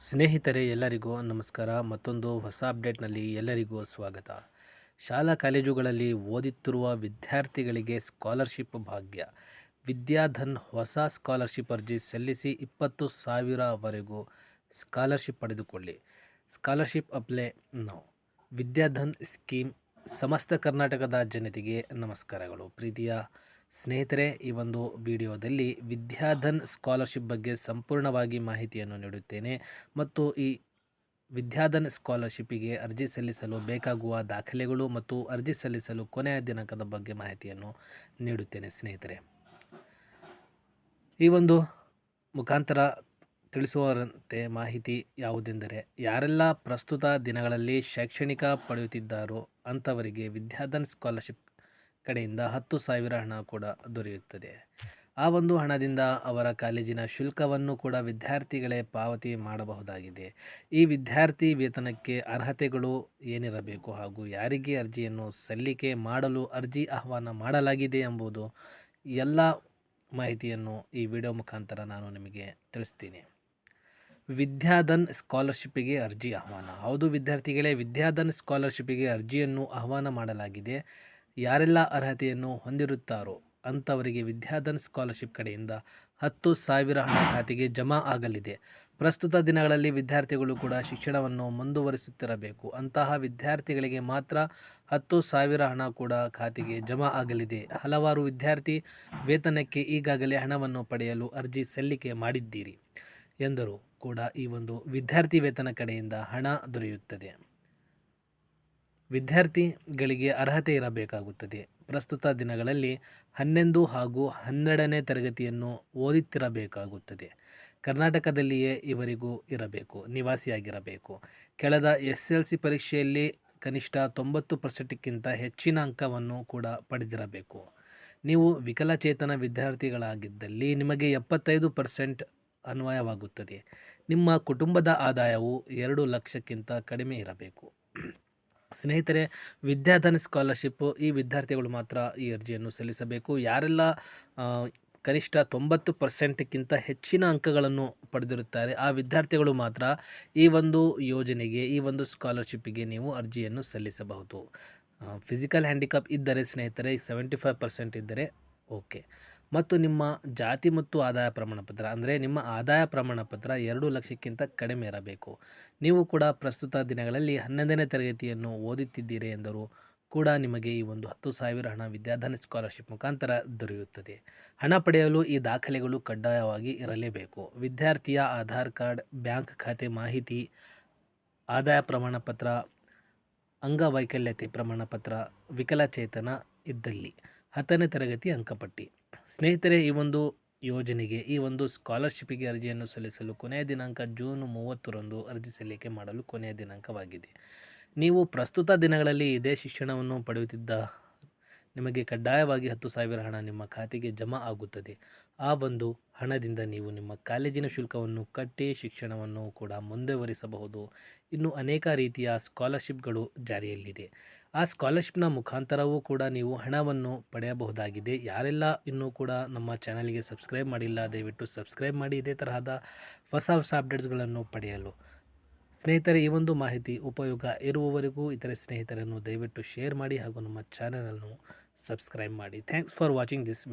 ಸ್ನೇಹಿತರೆ, ಎಲ್ಲರಿಗೂ ನಮಸ್ಕಾರ. ಮತ್ತೊಂದು ಹೊಸ ಅಪ್ಡೇಟ್ನಲ್ಲಿ ಎಲ್ಲರಿಗೂ ಸ್ವಾಗತ. ಶಾಲಾ ಕಾಲೇಜುಗಳಲ್ಲಿ ಓದುತ್ತಿರುವ ವಿದ್ಯಾರ್ಥಿಗಳಿಗೆ ಸ್ಕಾಲರ್ಶಿಪ್ ಭಾಗ್ಯ. ವಿದ್ಯಾಧನ್ ಹೊಸ ಸ್ಕಾಲರ್ಶಿಪ್ ಅರ್ಜಿ ಸಲ್ಲಿಸಿ ಇಪ್ಪತ್ತು ಸಾವಿರವರೆಗೂ ಸ್ಕಾಲರ್ಶಿಪ್ ಪಡೆದುಕೊಳ್ಳಿ. Scholarship apply now. Vidyadhan scheme, ಸಮಸ್ತ ಕರ್ನಾಟಕದ ಜನತೆಗೆ ನಮಸ್ಕಾರಗಳು. ಪ್ರೀತಿಯ ಸ್ನೇಹಿತರೆ, ಈ ಒಂದು ವಿಡಿಯೋದಲ್ಲಿ ವಿದ್ಯಾಧನ್ ಸ್ಕಾಲರ್ಶಿಪ್ ಬಗ್ಗೆ ಸಂಪೂರ್ಣವಾಗಿ ಮಾಹಿತಿಯನ್ನು ನೀಡುತ್ತೇನೆ ಮತ್ತು ಈ ವಿದ್ಯಾಧನ್ ಸ್ಕಾಲರ್ಶಿಪ್ಪಿಗೆ ಅರ್ಜಿ ಸಲ್ಲಿಸಲು ಬೇಕಾಗುವ ದಾಖಲೆಗಳು ಮತ್ತು ಅರ್ಜಿ ಸಲ್ಲಿಸಲು ಕೊನೆಯ ದಿನಾಂಕದ ಬಗ್ಗೆ ಮಾಹಿತಿಯನ್ನು ನೀಡುತ್ತೇನೆ ಸ್ನೇಹಿತರೆ. ಈ ಒಂದು ಮುಖಾಂತರ ತಿಳಿಸುವಂತೆ ಮಾಹಿತಿ ಯಾವುದೆಂದರೆ, ಯಾರೆಲ್ಲ ಪ್ರಸ್ತುತ ದಿನಗಳಲ್ಲಿ ಶೈಕ್ಷಣಿಕ ಪಡೆಯುತ್ತಿದ್ದಾರೋ ಅಂಥವರಿಗೆ ವಿದ್ಯಾಧನ್ ಸ್ಕಾಲರ್ಶಿಪ್ ಕಡೆಯಿಂದ ಹತ್ತು ಸಾವಿರ ಹಣ ಕೂಡ ದೊರೆಯುತ್ತದೆ. ಆ ಒಂದು ಹಣದಿಂದ ಅವರ ಕಾಲೇಜಿನ ಶುಲ್ಕವನ್ನು ಕೂಡ ವಿದ್ಯಾರ್ಥಿಗಳೇ ಪಾವತಿ ಮಾಡಬಹುದಾಗಿದೆ. ಈ ವಿದ್ಯಾರ್ಥಿ ವೇತನಕ್ಕೆ ಅರ್ಹತೆಗಳು ಏನಿರಬೇಕು ಹಾಗೂ ಯಾರಿಗೆ ಅರ್ಜಿಯನ್ನು ಸಲ್ಲಿಕೆ ಮಾಡಲು ಅರ್ಜಿ ಆಹ್ವಾನ ಮಾಡಲಾಗಿದೆ ಎಂಬುದು ಎಲ್ಲ ಮಾಹಿತಿಯನ್ನು ಈ ವಿಡಿಯೋ ಮುಖಾಂತರ ನಾನು ನಿಮಗೆ ತಿಳಿಸ್ತೀನಿ. ವಿದ್ಯಾಧನ್ ಸ್ಕಾಲರ್ಶಿಪ್ಪಿಗೆ ಅರ್ಜಿ ಆಹ್ವಾನ. ಹೌದು ವಿದ್ಯಾರ್ಥಿಗಳೇ, ವಿದ್ಯಾಧನ್ ಸ್ಕಾಲರ್ಶಿಪ್ಪಿಗೆ ಅರ್ಜಿಯನ್ನು ಆಹ್ವಾನ ಮಾಡಲಾಗಿದೆ. ಯಾರೆಲ್ಲ ಅರ್ಹತೆಯನ್ನು ಹೊಂದಿರುತ್ತಾರೋ ಅಂಥವರಿಗೆ ವಿದ್ಯಾಧನ್ ಸ್ಕಾಲರ್ಶಿಪ್ ಕಡೆಯಿಂದ ಹತ್ತು ಸಾವಿರ ಹಣ ಖಾತೆಗೆ ಜಮಾ ಆಗಲಿದೆ. ಪ್ರಸ್ತುತ ದಿನಗಳಲ್ಲಿ ವಿದ್ಯಾರ್ಥಿಗಳು ಕೂಡ ಶಿಕ್ಷಣವನ್ನು ಮುಂದುವರಿಸುತ್ತಿರಬೇಕು. ಅಂತಹ ವಿದ್ಯಾರ್ಥಿಗಳಿಗೆ ಮಾತ್ರ ಹತ್ತು ಸಾವಿರ ಹಣ ಕೂಡ ಖಾತೆಗೆ ಜಮಾ ಆಗಲಿದೆ. ಹಲವಾರು ವಿದ್ಯಾರ್ಥಿ ವೇತನಕ್ಕೆ ಈಗಾಗಲೇ ಹಣವನ್ನು ಪಡೆಯಲು ಅರ್ಜಿ ಸಲ್ಲಿಕೆ ಮಾಡಿದ್ದೀರಿ ಎಂದರು. ಕೂಡ ಈ ಒಂದು ವಿದ್ಯಾರ್ಥಿ ವೇತನ ಕಡೆಯಿಂದ ಹಣ ದೊರೆಯುತ್ತದೆ. ವಿದ್ಯಾರ್ಥಿಗಳಿಗೆ ಅರ್ಹತೆ ಇರಬೇಕಾಗುತ್ತದೆ. ಪ್ರಸ್ತುತ ದಿನಗಳಲ್ಲಿ ಹನ್ನೊಂದು ಹಾಗೂ ಹನ್ನೆರಡನೇ ತರಗತಿಯನ್ನು ಓದುತ್ತಿರಬೇಕಾಗುತ್ತದೆ. ಕರ್ನಾಟಕದಲ್ಲಿಯೇ ಇವರಿಗೂ ಇರಬೇಕು, ನಿವಾಸಿಯಾಗಿರಬೇಕು. ಕಳೆದ ಎಸ್ ಎಲ್ ಸಿ ಪರೀಕ್ಷೆಯಲ್ಲಿ ಕನಿಷ್ಠ ತೊಂಬತ್ತು ಪರ್ಸೆಂಟ್ಗಿಂತ ಹೆಚ್ಚಿನ ಅಂಕವನ್ನು ಕೂಡ ಪಡೆದಿರಬೇಕು. ನೀವು ವಿಕಲಚೇತನ ವಿದ್ಯಾರ್ಥಿಗಳಾಗಿದ್ದಲ್ಲಿ ನಿಮಗೆ ಎಪ್ಪತ್ತೈದು ಪರ್ಸೆಂಟ್ ಅನ್ವಯವಾಗುತ್ತದೆ. ನಿಮ್ಮ ಕುಟುಂಬದ ಆದಾಯವು ಎರಡು ಲಕ್ಷಕ್ಕಿಂತ ಕಡಿಮೆ ಇರಬೇಕು. ಸ್ನೇಹಿತರೆ, ವಿದ್ಯಾಧನ ಸ್ಕಾಲರ್ಶಿಪ್ಪು ಈ ವಿದ್ಯಾರ್ಥಿಗಳು ಮಾತ್ರ ಈ ಅರ್ಜಿಯನ್ನು ಸಲ್ಲಿಸಬೇಕು. ಯಾರೆಲ್ಲ ಕನಿಷ್ಠ ತೊಂಬತ್ತು ಪರ್ಸೆಂಟ್ಗಿಂತ ಹೆಚ್ಚಿನ ಅಂಕಗಳನ್ನು ಪಡೆದಿರುತ್ತಾರೆ, ಆ ವಿದ್ಯಾರ್ಥಿಗಳು ಮಾತ್ರ ಈ ಒಂದು ಯೋಜನೆಗೆ, ಈ ಒಂದು ಸ್ಕಾಲರ್ಶಿಪ್ಪಿಗೆ ನೀವು ಅರ್ಜಿಯನ್ನು ಸಲ್ಲಿಸಬಹುದು. ಫಿಸಿಕಲ್ ಹ್ಯಾಂಡಿಕ್ಯಾಪ್ ಇದ್ದರೆ ಸ್ನೇಹಿತರೆ, ಸೆವೆಂಟಿ ಫೈವ್ ಪರ್ಸೆಂಟ್ ಇದ್ದರೆ ಓಕೆ. ಮತ್ತು ನಿಮ್ಮ ಜಾತಿ ಮತ್ತು ಆದಾಯ ಪ್ರಮಾಣ ಪತ್ರ, ಅಂದರೆ ನಿಮ್ಮ ಆದಾಯ ಪ್ರಮಾಣ ಪತ್ರ ಎರಡು ಲಕ್ಷಕ್ಕಿಂತ ಕಡಿಮೆ ಇರಬೇಕು. ನೀವು ಕೂಡ ಪ್ರಸ್ತುತ ದಿನಗಳಲ್ಲಿ ಹನ್ನೊಂದನೇ ತರಗತಿಯನ್ನು ಓದುತ್ತಿದ್ದೀರಿ ಎಂದರೂ ಕೂಡ ನಿಮಗೆ ಈ ಒಂದು ಹತ್ತು ಸಾವಿರ ಹಣ ವಿದ್ಯಾಧನ ಸ್ಕಾಲರ್ಶಿಪ್ ಮುಖಾಂತರ ದೊರೆಯುತ್ತದೆ. ಹಣ ಪಡೆಯಲು ಈ ದಾಖಲೆಗಳು ಕಡ್ಡಾಯವಾಗಿ ಇರಲೇಬೇಕು. ವಿದ್ಯಾರ್ಥಿಯ ಆಧಾರ್ ಕಾರ್ಡ್, ಬ್ಯಾಂಕ್ ಖಾತೆ ಮಾಹಿತಿ, ಆದಾಯ ಪ್ರಮಾಣ ಪತ್ರ, ಅಂಗವೈಕಲ್ಯತೆ ಪ್ರಮಾಣ ಪತ್ರ, ವಿಕಲಚೇತನ ಇದ್ದಲ್ಲಿ. ಹತ್ತನೇ ತರಗತಿ ಅಂಕಪಟ್ಟಿ. ಸ್ನೇಹಿತರೆ, ಈ ಒಂದು ಯೋಜನೆಗೆ, ಈ ಒಂದು ಸ್ಕಾಲರ್ಶಿಪ್ಪಿಗೆ ಅರ್ಜಿಯನ್ನು ಸಲ್ಲಿಸಲು ಕೊನೆಯ ದಿನಾಂಕ ಜೂನ್ ಮೂವತ್ತರಂದು ಅರ್ಜಿ ಸಲ್ಲಿಕೆ ಮಾಡಲು ಕೊನೆಯ ದಿನಾಂಕವಾಗಿದೆ. ನೀವು ಪ್ರಸ್ತುತ ದಿನಗಳಲ್ಲಿ ಇದೇ ಶಿಕ್ಷಣವನ್ನು ಪಡೆಯುತ್ತಿದ್ದ ನಿಮಗೆ ಕಡ್ಡಾಯವಾಗಿ ಹತ್ತು ಸಾವಿರ ಹಣ ನಿಮ್ಮ ಖಾತೆಗೆ ಜಮಾ ಆಗುತ್ತದೆ. ಆ ಒಂದು ಹಣದಿಂದ ನೀವು ನಿಮ್ಮ ಕಾಲೇಜಿನ ಶುಲ್ಕವನ್ನು ಕಟ್ಟಿ ಶಿಕ್ಷಣವನ್ನು ಕೂಡ ಮುಂದುವರಿಸಬಹುದು. ಇನ್ನು ಅನೇಕ ರೀತಿಯ ಸ್ಕಾಲರ್ಶಿಪ್ಗಳು ಜಾರಿಯಲ್ಲಿದೆ. ಆ ಸ್ಕಾಲರ್ಶಿಪ್ನ ಮುಖಾಂತರವೂ ಕೂಡ ನೀವು ಹಣವನ್ನು ಪಡೆಯಬಹುದಾಗಿದೆ. ಯಾರೆಲ್ಲ ಇನ್ನೂ ಕೂಡ ನಮ್ಮ ಚಾನಲ್ಗೆ ಸಬ್ಸ್ಕ್ರೈಬ್ ಮಾಡಿಲ್ಲ, ದಯವಿಟ್ಟು ಸಬ್ಸ್ಕ್ರೈಬ್ ಮಾಡಿ. ಇದೇ ತರಹದ ಹೊಸ ಹೊಸ ಅಪ್ಡೇಟ್ಸ್ಗಳನ್ನು ಪಡೆಯಲು. ಸ್ನೇಹಿತರೆ, ಈ ಒಂದು ಮಾಹಿತಿ ಉಪಯೋಗ ಇರುವವರೆಗೂ, ಇತರೆ ಸ್ನೇಹಿತರನ್ನು ದಯವಿಟ್ಟು ಶೇರ್ ಮಾಡಿ ಹಾಗೂ ನಮ್ಮ ಚಾನಲನ್ನು ಸಬ್ಸ್ಕ್ರೈಬ್ ಮಾಡಿ ಥ್ಯಾಂಕ್ಸ್ ಫಾರ್ ವಾಚಿಂಗ್ ದಿಸ್